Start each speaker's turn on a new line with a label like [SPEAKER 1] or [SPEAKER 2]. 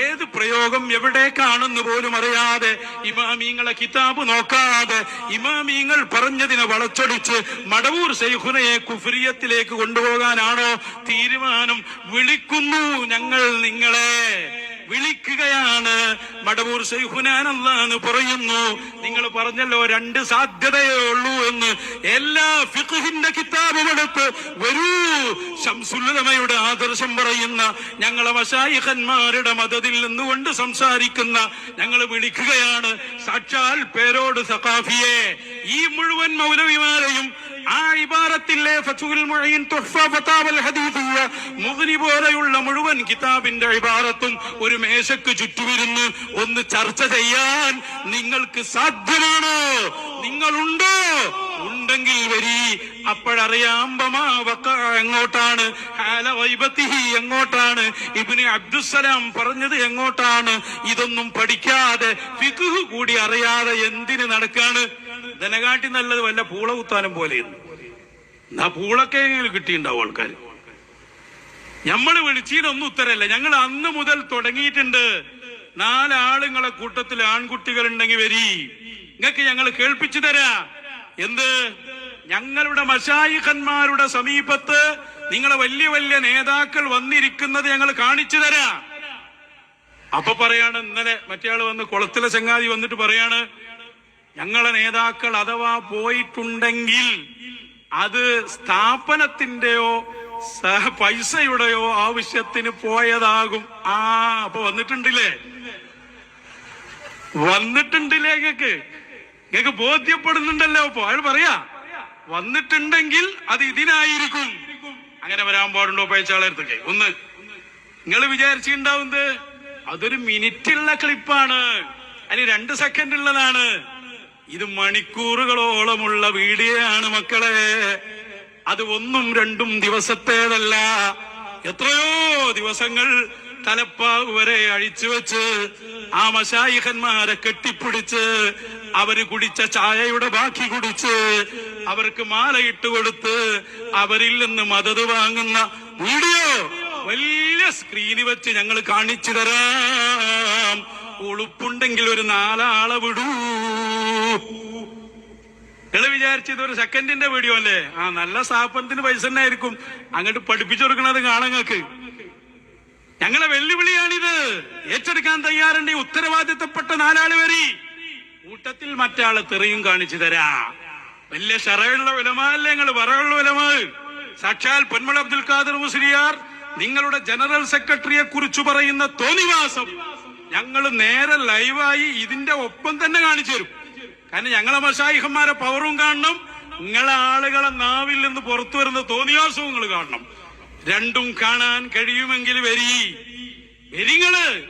[SPEAKER 1] ഏത് പ്രയോഗം എവിടേക്കാണെന്ന് പോലും അറിയാതെ ഇമാമീങ്ങളെ കിതാബ് നോക്കാതെ ഇമാമീങ്ങൾ പറഞ്ഞതിനെ വളച്ചൊടിച്ച് മടവൂർ ശൈഖുനയെ കുഫ്രിയത്തിലേക്ക് കൊണ്ടുപോകാനാണോ തീരുമാനം വിളിക്കുന്നു ഞങ്ങൾ നിങ്ങളെ. വിളിക്കുകയാണ്. മടവൂർ സൈഹുനാനല്ലാന്ന് പറയുന്നു. നിങ്ങൾ പറഞ്ഞല്ലോ രണ്ട് സാധ്യതയേ ഉള്ളൂ എന്ന്. എല്ലാ ഫിഖുഹിന്റെ കിതാബും എടുത്ത് വരൂ. ശംസുല്ലമയുടെ ആദർശം പറയുന്ന ഞങ്ങളെ വശായിഹന്മാരുടെ മതത്തിൽ നിന്നുകൊണ്ട് സംസാരിക്കുന്ന ഞങ്ങൾ വിളിക്കുകയാണ്. സാക്ഷാൽ പേരോട് സഖാഫിയെ ഈ മുഴുവൻ മൗലവിമാരെയും ആ ഇബാറത്തിലെ മുഗ്നി പോലെയുള്ള മുഴുവൻ കിതാബിന്റെ ഇബാറത്തും ഒരു മേശക്ക് ചുറ്റുവിരുന്ന് ഒന്ന് ചർച്ച ചെയ്യാൻ നിങ്ങൾക്ക് സാധ്യമാണോ? നിങ്ങളുണ്ടോ? ഉണ്ടെങ്കിൽ വരി. അപ്പോഴറിയാം ബമാ വക്ക എങ്ങോട്ടാണ്? എങ്ങോട്ടാണ്? ഇബിന് അബ്ദുസലാം പറഞ്ഞത് എങ്ങോട്ടാണ്? ഇതൊന്നും പഠിക്കാതെ ഫിഖ് കൂടി അറിയാതെ എന്തിന് നടക്കാണ്? ധനകാട്ടി നല്ലത് വല്ല പൂള കുത്താനും പോലെ എന്നാ പൂളൊക്കെ കിട്ടിയിട്ടുണ്ടാവും ആൾക്കാർ നമ്മൾ വിളിച്ചതിനൊന്നും ഉത്തരല്ല ഞങ്ങൾ അന്ന് മുതൽ തുടങ്ങിയിട്ടുണ്ട്. നാലാളുങ്ങളെ കൂട്ടത്തിൽ ആൺകുട്ടികൾ ഉണ്ടെങ്കിൽ വരി. നിങ്ങൾക്ക് ഞങ്ങൾ കേൾപ്പിച്ചു തരാ. എന്ത്? ഞങ്ങളുടെ മഷായിഖന്മാരുടെ സമീപത്ത് നിങ്ങളെ വലിയ വലിയ നേതാക്കൾ വന്നിരിക്കുന്നത് ഞങ്ങൾ കാണിച്ചു തരാ. അപ്പൊ പറയാണ് ഇന്നലെ മറ്റേ വന്ന് കുളത്തിലെ ചങ്ങാതി വന്നിട്ട് പറയാണ് ഞങ്ങളെ നേതാക്കൾ അഥവാ പോയിട്ടുണ്ടെങ്കിൽ അത് സ്ഥാപനത്തിന്റെയോ പൈസയുടെയോ ആവശ്യത്തിന് പോയതാകും. ആ അപ്പൊ വന്നിട്ടുണ്ടില്ലേ? വന്നിട്ടുണ്ടില്ലേ ഞങ്ങക്ക് ഞങ്ങക്ക് ബോധ്യപ്പെടുന്നുണ്ടല്ലോ അപ്പൊ അയാൾ പറയാ വന്നിട്ടുണ്ടെങ്കിൽ അത് ഇതിനായിരിക്കും. അങ്ങനെ വരാൻ പാടുണ്ടോ പേച്ചാളെടുത്തൊക്കെ ഒന്ന് നിങ്ങൾ വിചാരിച്ചിട്ടുണ്ടാവുന്നത് അതൊരു മിനിറ്റുള്ള ക്ലിപ്പാണ് അതിന് രണ്ട് സെക്കൻഡ് ഉള്ളതാണ്. ഇത് മണിക്കൂറുകളോളമുള്ള വീഡിയോ മക്കളെ. അത് ഒന്നും രണ്ടും ദിവസത്തേതല്ല. എത്രയോ ദിവസങ്ങൾ തലപ്പാവ് വരെ അഴിച്ചുവെച്ച് ആ മശായിഹന്മാരെ കെട്ടിപ്പിടിച്ച് അവർ കുടിച്ച ചായയുടെ ബാക്കി കുടിച്ച് അവർക്ക് മാലയിട്ട് കൊടുത്ത് അവരിൽ നിന്ന് മദത് വാങ്ങുന്ന വീഡിയോ വലിയ സ്ക്രീനിൽ വെച്ച് ഞങ്ങൾ കാണിച്ചു തരാം. ഉളുപ്പുണ്ടെങ്കിൽ ഒരു നാലാളെ വിടൂ. നിങ്ങൾ ഇതൊരു സെക്കൻഡിന്റെ വീഡിയോ അല്ലേ? ആ നല്ല സ്ഥാപനത്തിന് പൈസ തന്നെ ആയിരിക്കും. അങ്ങോട്ട് പഠിപ്പിച്ചു കൊടുക്കണത് കാണങ്ങൾക്ക് ഞങ്ങളെ വെല്ലുവിളിയാണിത്. ഏറ്റെടുക്കാൻ തയ്യാറുണ്ട് ഉത്തരവാദിത്തപ്പെട്ട നാലാൾ വരി. കൂട്ടത്തിൽ മറ്റാൾ തെറിയും കാണിച്ചു തരാ. വലിയ ഷറയുള്ള വിലമല്ലേ ഞങ്ങൾ വറയുള്ള വിലമ സാക്ഷാൽ പൊന്മള അബ്ദുൽ ഖാദർ മുസ്ലിയാർ നിങ്ങളുടെ ജനറൽ സെക്രട്ടറിയെ കുറിച്ച് പറയുന്ന തോന്നിവാസം ഞങ്ങൾ നേരെ ലൈവായി ഇതിന്റെ ഒപ്പം തന്നെ കാണിച്ചു തരും. കാരണം ഞങ്ങളെ മഷായിഹന്മാരെ പവറും കാണണം. നിങ്ങളെ ആളുകളെ നാവിൽ നിന്ന് പുറത്തു വരുന്ന തോന്നിയാസവും കാണണം. രണ്ടും കാണാൻ കഴിയുമെങ്കിൽ വരി. വരിങ്ങൾ